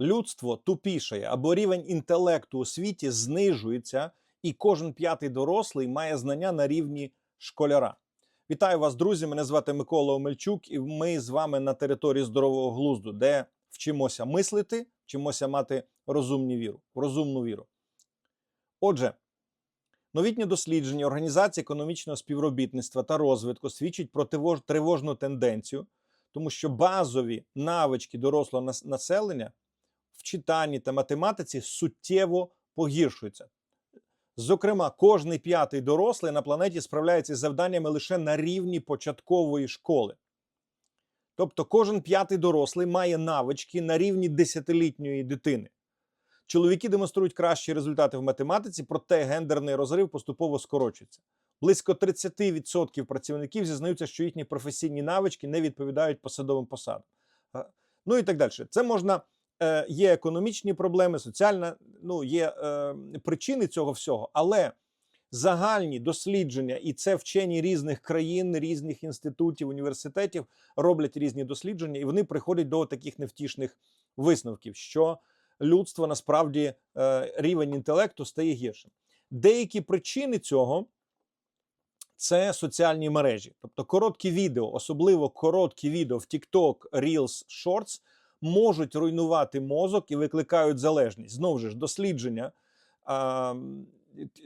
людство тупішає або рівень інтелекту у світі знижується, і кожен п'ятий дорослий має знання на рівні школяра. Вітаю вас, друзі! Мене звати Микола Омельчук, і ми з вами на території здорового глузду, де вчимося мислити, вчимося мати розумну віру. Розумну віру. Отже, новітні дослідження Організації економічного співробітництва та розвитку свідчать про тривожну тенденцію, тому що базові навички дорослого населення читанні та математиці суттєво погіршуються. Зокрема, кожний п'ятий дорослий на планеті справляється з завданнями лише на рівні початкової школи. Тобто кожен п'ятий дорослий має навички на рівні десятилітньої дитини. Чоловіки демонструють кращі результати в математиці, проте гендерний розрив поступово скорочується. Близько 30% працівників зізнаються, що їхні професійні навички не відповідають посадовим посадам. Ну і так далі. Це можна. Е, Є економічні проблеми, соціальна, ну є е, причини цього всього, але загальні дослідження, і це вчені різних країн, різних інститутів, університетів роблять різні дослідження, і вони приходять до таких невтішних висновків, що людство насправді е, рівень інтелекту стає гіршим. Деякі причини цього це соціальні мережі, тобто короткі відео, особливо короткі відео в TikTok, Reels, Shorts, можуть руйнувати мозок і викликають залежність. Знову ж дослідження.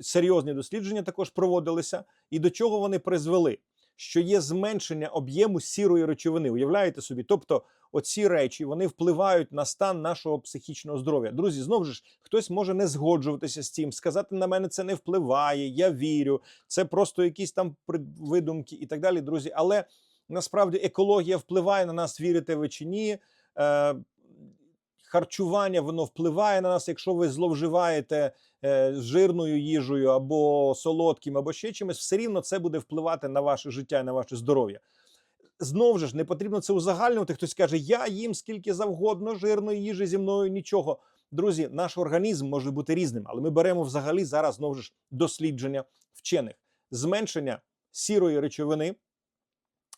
Серйозні дослідження також проводилися, і до чого вони призвели? Що є зменшення об'єму сірої речовини. Уявляєте собі? Тобто, оці речі вони впливають на стан нашого психічного здоров'я. Друзі, знову ж хтось може не згоджуватися з цим, сказати на мене це не впливає, я вірю, це просто якісь там видумки і так далі. Друзі, але насправді екологія впливає на нас, вірите ви чи ні. Е, харчування воно впливає на нас, якщо ви зловживаєте е, жирною їжею або солодким, або ще чимось, все рівно це буде впливати на ваше життя і на ваше здоров'я. Знову ж не потрібно це узагальнювати. Хтось каже, я їм скільки завгодно жирної їжі зі мною нічого. Друзі, наш організм може бути різним, але ми беремо взагалі зараз знову ж дослідження вчених. Зменшення сірої речовини.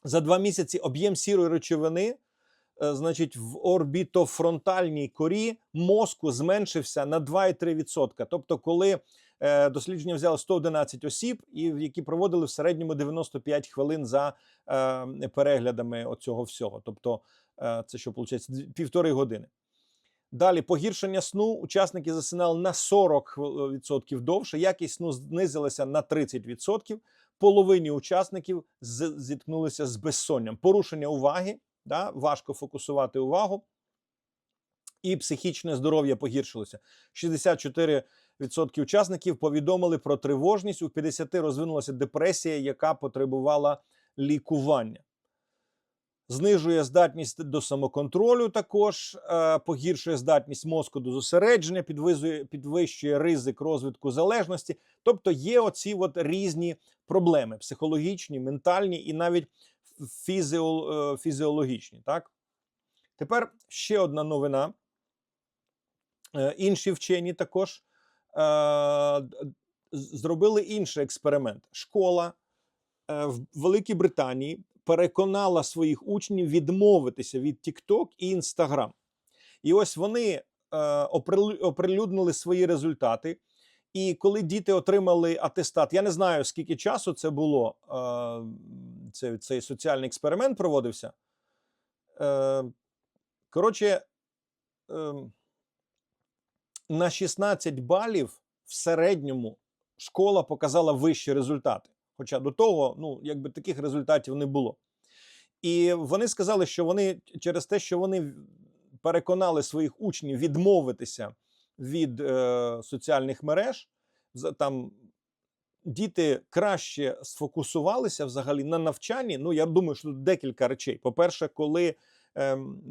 За два місяці об'єм сірої речовини значить, в орбітофронтальній корі мозку зменшився на 2,3%. Тобто, коли е, дослідження взяли 111 осіб, і які проводили в середньому 95 хвилин за е, переглядами оцього всього. Тобто, е, це що виходить? Півтори години. Далі погіршення сну. Учасники засинали на 40% довше. Якість сну знизилася на 30%. Половині учасників зіткнулися з безсонням. Порушення уваги, да, важко фокусувати увагу, і психічне здоров'я погіршилося. 64% учасників повідомили про тривожність. У 50 розвинулася депресія, яка потребувала лікування. Знижує здатність до самоконтролю, також е, погіршує здатність мозку до зосередження, підвизує, підвищує ризик розвитку залежності. Тобто є оці от різні проблеми: психологічні, ментальні і навіть фізіол, е, фізіологічні. Так? Тепер ще одна новина. Е, Інші вчені також е, зробили інший експеримент. Школа в Великій Британії переконала своїх учнів відмовитися від TikTok і Instagram. І ось вони оприлюднили свої результати. І коли діти отримали атестат, я не знаю, скільки часу це було, е, це, цей соціальний експеримент проводився. Е, коротше, е, на 16 балів в середньому школа показала вищі результати. Хоча до того, ну, якби таких результатів не було. І вони сказали, що вони через те, що вони переконали своїх учнів відмовитися від е, соціальних мереж, там діти краще сфокусувалися взагалі на навчанні. Ну, я думаю, що тут декілька речей. По-перше, коли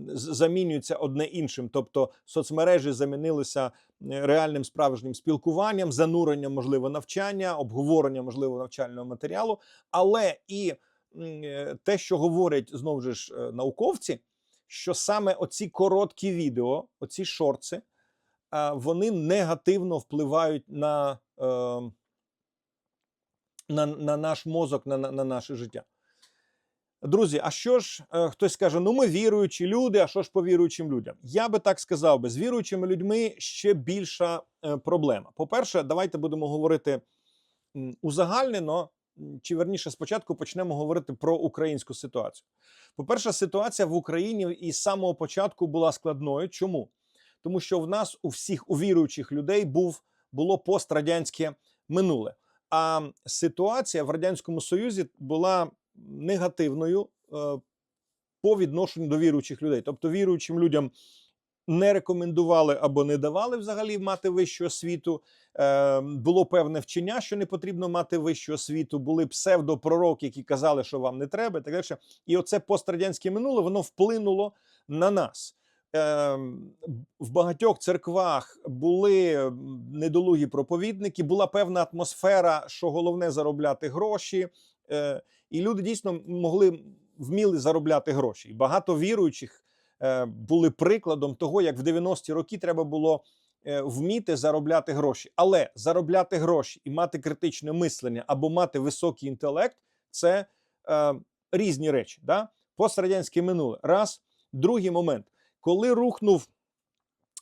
з- замінюється одне іншим, тобто соцмережі замінилися е, реальним справжнім спілкуванням, зануренням, можливо, навчання, обговорення, можливо, навчального матеріалу, але і е, те, що говорять знову ж е, науковці, що саме оці короткі відео, оці шорти, вони негативно впливають на, е, на, на наш мозок, на, на, на наше життя. Друзі, а що ж е, хтось каже: ну ми віруючі люди, а що ж по віруючим людям? Я би так сказав би, з віруючими людьми ще більша е, проблема. По-перше, давайте будемо говорити узагальнено, чи верніше спочатку почнемо говорити про українську ситуацію. По-перше, ситуація в Україні із самого початку була складною. Чому? Тому що в нас у всіх у віруючих людей був було пострадянське минуле. А ситуація в радянському союзі була негативною е, по відношенню до віруючих людей. Тобто віруючим людям не рекомендували або не давали взагалі мати вищу освіту. Е, було певне вчення, що не потрібно мати вищу освіту. Були псевдопророки, які казали, що вам не треба. Так далі. І оце пострадянське минуле воно вплинуло на нас. Е, в багатьох церквах були недолугі проповідники, була певна атмосфера, що головне заробляти гроші. Е, і люди дійсно могли вміли заробляти гроші. Багато віруючих е, були прикладом того, як в 90-ті роки треба було е, вміти заробляти гроші. Але заробляти гроші і мати критичне мислення або мати високий інтелект це е, різні речі. Да? Пострадянське минуле. Раз. Другий момент, коли рухнув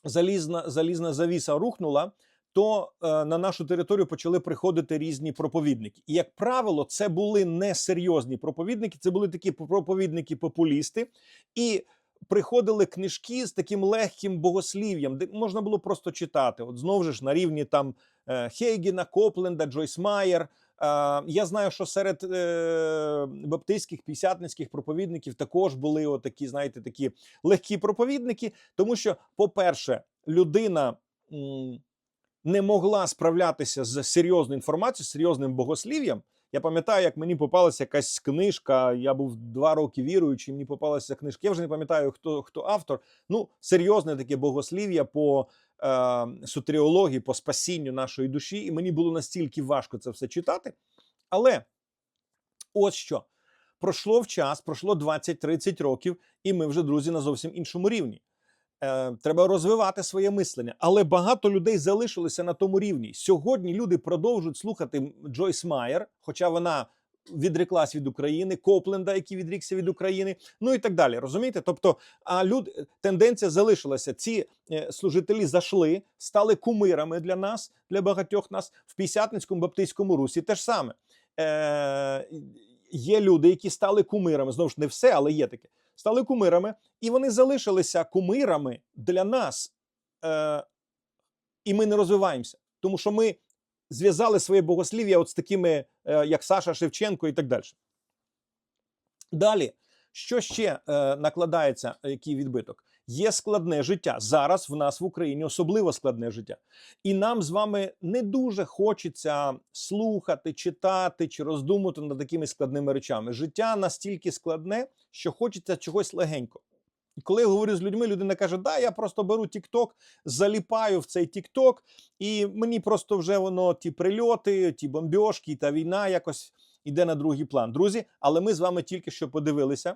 залізна, залізна завіса рухнула, то е, на нашу територію почали приходити різні проповідники. І, як правило, це були не серйозні проповідники, це були такі проповідники-популісти. І приходили книжки з таким легким богослів'ям, де можна було просто читати. От знову ж на рівні там е, Хейгіна, Копленда, Джойс Майер. Е, я знаю, що серед е, баптистських п'ятдесятницьких проповідників також були отакі, знаєте, такі легкі проповідники, тому що, по-перше, людина. не могла справлятися з серйозною інформацією, з серйозним богослів'ям. Я пам'ятаю, як мені попалася якась книжка. Я був два роки віруючий. Мені попалася книжка. Я вже не пам'ятаю, хто хто автор. Ну, серйозне таке богослів'я по сутріології, по спасінню нашої душі. І мені було настільки важко це все читати. Але ось що пройшло в час, пройшло 20-30 років, і ми вже друзі на зовсім іншому рівні. Е, треба розвивати своє мислення, але багато людей залишилися на тому рівні. Сьогодні люди продовжують слухати Джойс Майер, хоча вона відреклась від України, Копленда, який відрікся від України, ну і так далі. Розумієте? Тобто, а люд тенденція залишилася. Ці е, служителі зайшли, стали кумирами для нас, для багатьох нас в П'ятдесятницькому баптистському русі. Те ж саме. Е, є люди, які стали кумирами. Знову ж не все, але є таке. Стали кумирами, і вони залишилися кумирами для нас. Е, і ми не розвиваємося, тому що ми зв'язали своє богослів'я от з такими, е, як Саша Шевченко, і так далі. Далі, що ще е, накладається, який відбиток? Є складне життя. Зараз в нас в Україні особливо складне життя. І нам з вами не дуже хочеться слухати, читати чи роздумувати над такими складними речами. Життя настільки складне, що хочеться чогось легенько. Коли я говорю з людьми, людина каже: Да, я просто беру TikTok, заліпаю в цей TikTok, і мені просто вже воно ті прильоти, ті бомбьошки та війна якось іде на другий план. Друзі, але ми з вами тільки що подивилися.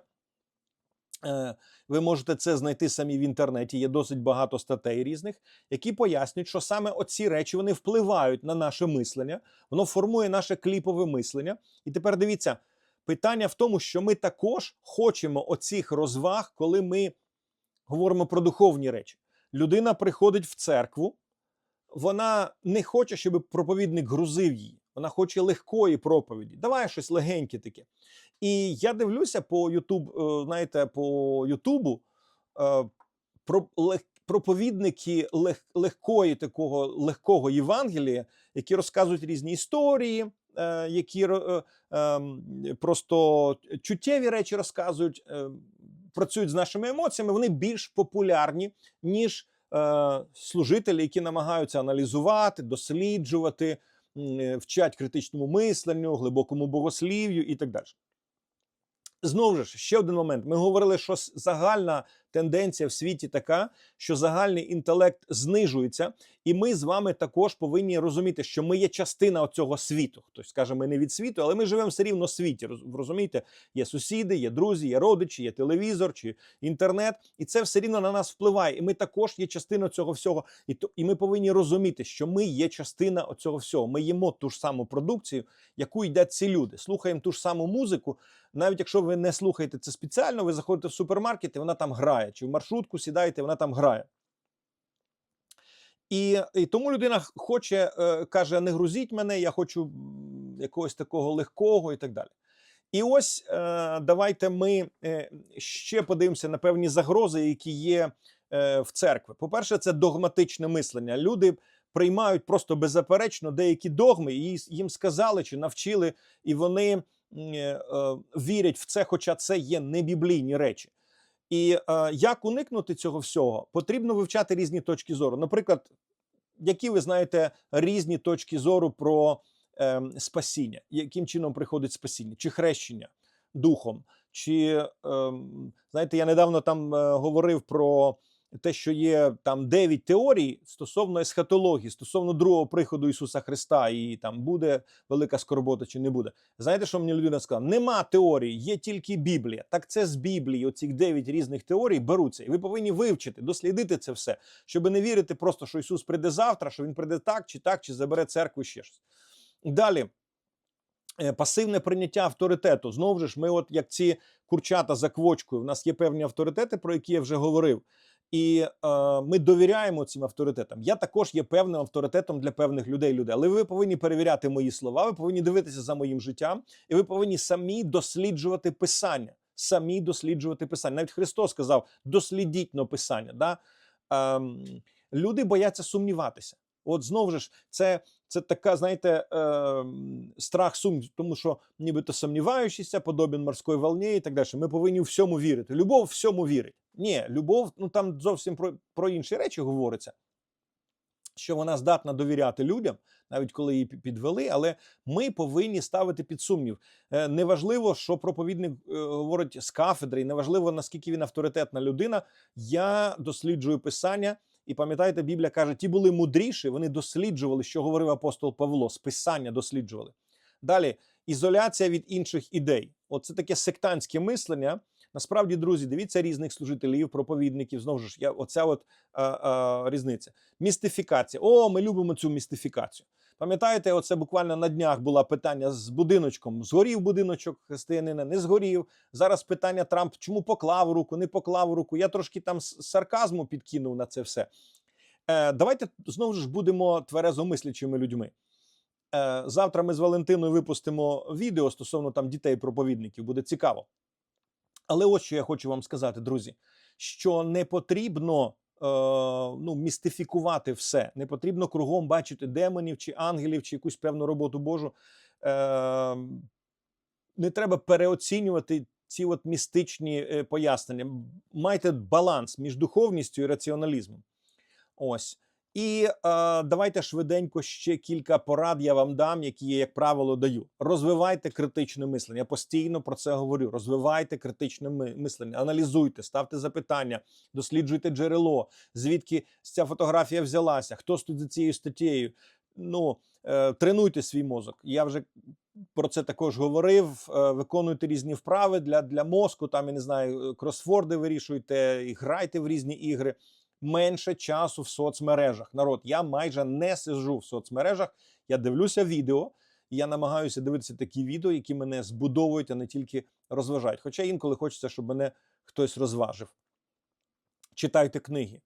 Е, Ви можете це знайти самі в інтернеті. Є досить багато статей різних, які пояснюють, що саме оці речі вони впливають на наше мислення, воно формує наше кліпове мислення. І тепер дивіться, питання в тому, що ми також хочемо оцих розваг, коли ми говоримо про духовні речі. Людина приходить в церкву, вона не хоче, щоб проповідник грузив її. Вона хоче легкої проповіді. Давай щось легеньке таке. І я дивлюся по Ютуб, е, знаєте, по Ютубу е, про проповідники лег, легкої такого легкого Євангелія, які розказують різні історії, які ро- е, ем, просто чуттєві речі розказують, е, працюють з нашими емоціями. Вони більш популярні, ніж е, служителі, які намагаються аналізувати, досліджувати, е, вчать критичному мисленню, глибокому богослів'ю і так далі. Знову ж ще один момент. Ми говорили, що загальна тенденція в світі така, що загальний інтелект знижується, і ми з вами також повинні розуміти, що ми є частина цього світу. Хтось скаже, ми не від світу, але ми живемо все рівно в світі. Роз- Розумієте, є сусіди, є друзі, є родичі, є телевізор чи інтернет, і це все рівно на нас впливає. І ми також є частиною цього всього. І то і ми повинні розуміти, що ми є частина цього всього. Ми їмо ту ж саму продукцію, яку їдять ці люди. Слухаємо ту ж саму музику. Навіть якщо ви не слухаєте це спеціально, ви заходите в супермаркет, і вона там грає, чи в маршрутку сідаєте, вона там грає. І, і тому людина хоче, е, каже: не грузіть мене, я хочу якогось такого легкого і так далі. І ось е, давайте ми е, ще подивимося на певні загрози, які є в церкві. По-перше, це догматичне мислення. Люди приймають просто беззаперечно деякі догми, їм сказали чи навчили, і вони вірять в це, хоча це є не біблійні речі. І е, як уникнути цього всього? Потрібно вивчати різні точки зору. Наприклад, які ви знаєте різні точки зору про е, спасіння, яким чином приходить спасіння, чи хрещення духом, чи е, знаєте, я недавно там е, говорив про те, що є там 9 теорій стосовно есхатології, стосовно другого приходу Ісуса Христа, і там буде велика скорбота чи не буде. Знаєте, що мені людина сказала? Нема теорії, є тільки Біблія. Так це з Біблії, оці 9 різних теорій беруться. І ви повинні вивчити, дослідити це все, щоб не вірити просто, що Ісус прийде завтра, що Він прийде так, чи так, чи забере церкву ще щось. Далі. е, Пасивне прийняття авторитету. Знову ж, ми, от як ці курчата за квочкою, в нас є певні авторитети, про які я вже говорив. І е, ми довіряємо цим авторитетам. Я також є певним авторитетом для певних людей. людей. Але ви повинні перевіряти мої слова, ви повинні дивитися за моїм життям, і ви повинні самі досліджувати писання. Самі досліджувати писання. Навіть Христос сказав: дослідіть но писання. Да? Ем, люди бояться сумніватися. От знову ж, це, це така, знаєте, ем, страх сумнів, тому що нібито сумніваючися, подобен морської волні і так далі. Ми повинні у всьому вірити. Любов всьому вірить. Ні, любов, ну там зовсім про, про інші речі говориться. Що вона здатна довіряти людям, навіть коли її підвели, але ми повинні ставити під сумнів. Е, Неважливо, що проповідник е, говорить з кафедри, неважливо, наскільки він авторитетна людина. Я досліджую писання, і пам'ятаєте, Біблія каже: ті були мудріші, вони досліджували, що говорив апостол Павло, списання досліджували. Далі ізоляція від інших ідей. Оце таке сектантське мислення. Насправді, друзі, дивіться різних служителів, проповідників. Знову ж я оця от а, а, різниця. Містифікація. О, ми любимо цю містифікацію. Пам'ятаєте, оце буквально на днях було питання з будиночком. Згорів будиночок християнина, не згорів. Зараз питання Трамп, чому поклав руку, не поклав руку. Я трошки там сарказму підкинув на це все. Е, давайте знову ж будемо тверезомислячими людьми. Е, завтра ми з Валентиною випустимо відео стосовно там дітей проповідників. Буде цікаво. Але ось що я хочу вам сказати, друзі, що не потрібно е, ну, містифікувати все. Не потрібно кругом бачити демонів чи ангелів, чи якусь певну роботу Божу. Е, не треба переоцінювати ці от містичні е, пояснення. Майте баланс між духовністю і раціоналізмом. Ось. І е, давайте швиденько ще кілька порад я вам дам, які я, як правило, даю. Розвивайте критичне мислення. Я постійно про це говорю. Розвивайте критичне мислення, аналізуйте, ставте запитання, досліджуйте джерело, звідки ця фотографія взялася, хто стоїть за цією статтєю. Ну, е, тренуйте свій мозок. Я вже про це також говорив. Е, виконуйте різні вправи для, для мозку. Там я не знаю, е, кросворди вирішуйте, грайте в різні ігри менше часу в соцмережах. Народ, я майже не сижу в соцмережах. Я дивлюся відео, і я намагаюся дивитися такі відео, які мене збудовують, а не тільки розважають. Хоча інколи хочеться, щоб мене хтось розважив. Читайте книги.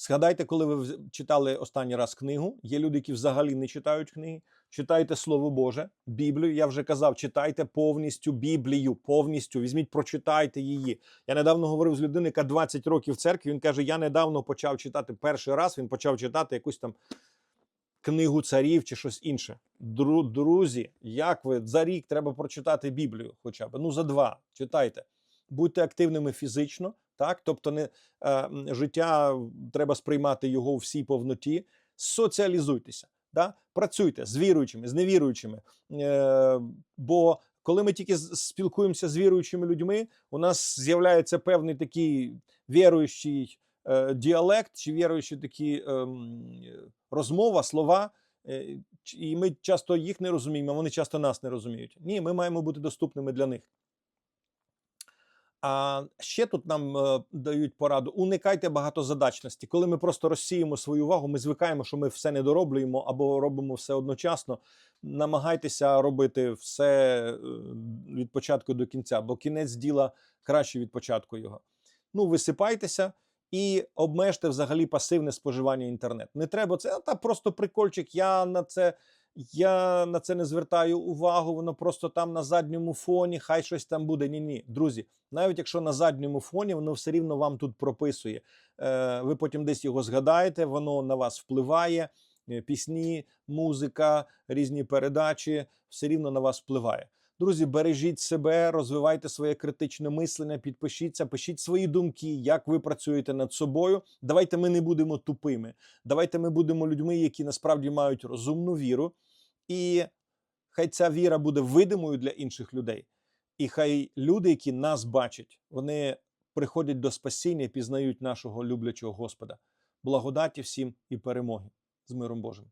Згадайте, коли ви читали останній раз книгу. Є люди, які взагалі не читають книги. Читайте Слово Боже, Біблію. Я вже казав, читайте повністю Біблію, повністю. Візьміть, прочитайте її. Я недавно говорив з людиною, яка 20 років в церкві. Він каже: Я недавно почав читати перший раз. Він почав читати якусь там книгу царів чи щось інше. Дру- Друзі, як ви за рік треба прочитати Біблію, хоча б ну за два читайте. Будьте активними фізично, так тобто, не е, життя треба сприймати його у всій повноті. Соціалізуйтеся, да? працюйте з віруючими, з невіруючими. Е, бо коли ми тільки спілкуємося з віруючими людьми, у нас з'являється певний такий віруючий е, діалект чи віруючі такі ем, розмова, слова. е, І ми часто їх не розуміємо, вони часто нас не розуміють. Ні, ми маємо бути доступними для них. А ще тут нам е, дають пораду: уникайте багатозадачності. Коли ми просто розсіємо свою увагу, ми звикаємо, що ми все не дороблюємо або робимо все одночасно. Намагайтеся робити все е, від початку до кінця, бо кінець діла краще від початку його. Ну, висипайтеся і обмежте взагалі пасивне споживання інтернету. Не треба це, а та просто прикольчик. Я на це. Я на це не звертаю увагу, воно просто там на задньому фоні, хай щось там буде. Ні, ні, друзі, навіть якщо на задньому фоні, воно все рівно вам тут прописує. Е, ви потім десь його згадаєте, воно на вас впливає. Е, Пісні, музика, різні передачі все рівно на вас впливає. Друзі, бережіть себе, розвивайте своє критичне мислення, підпишіться, пишіть свої думки, як ви працюєте над собою. Давайте ми не будемо тупими. Давайте ми будемо людьми, які насправді мають розумну віру, і хай ця віра буде видимою для інших людей. І хай люди, які нас бачать, вони приходять до спасіння і пізнають нашого люблячого Господа. Благодаті всім і перемоги з миром Божим.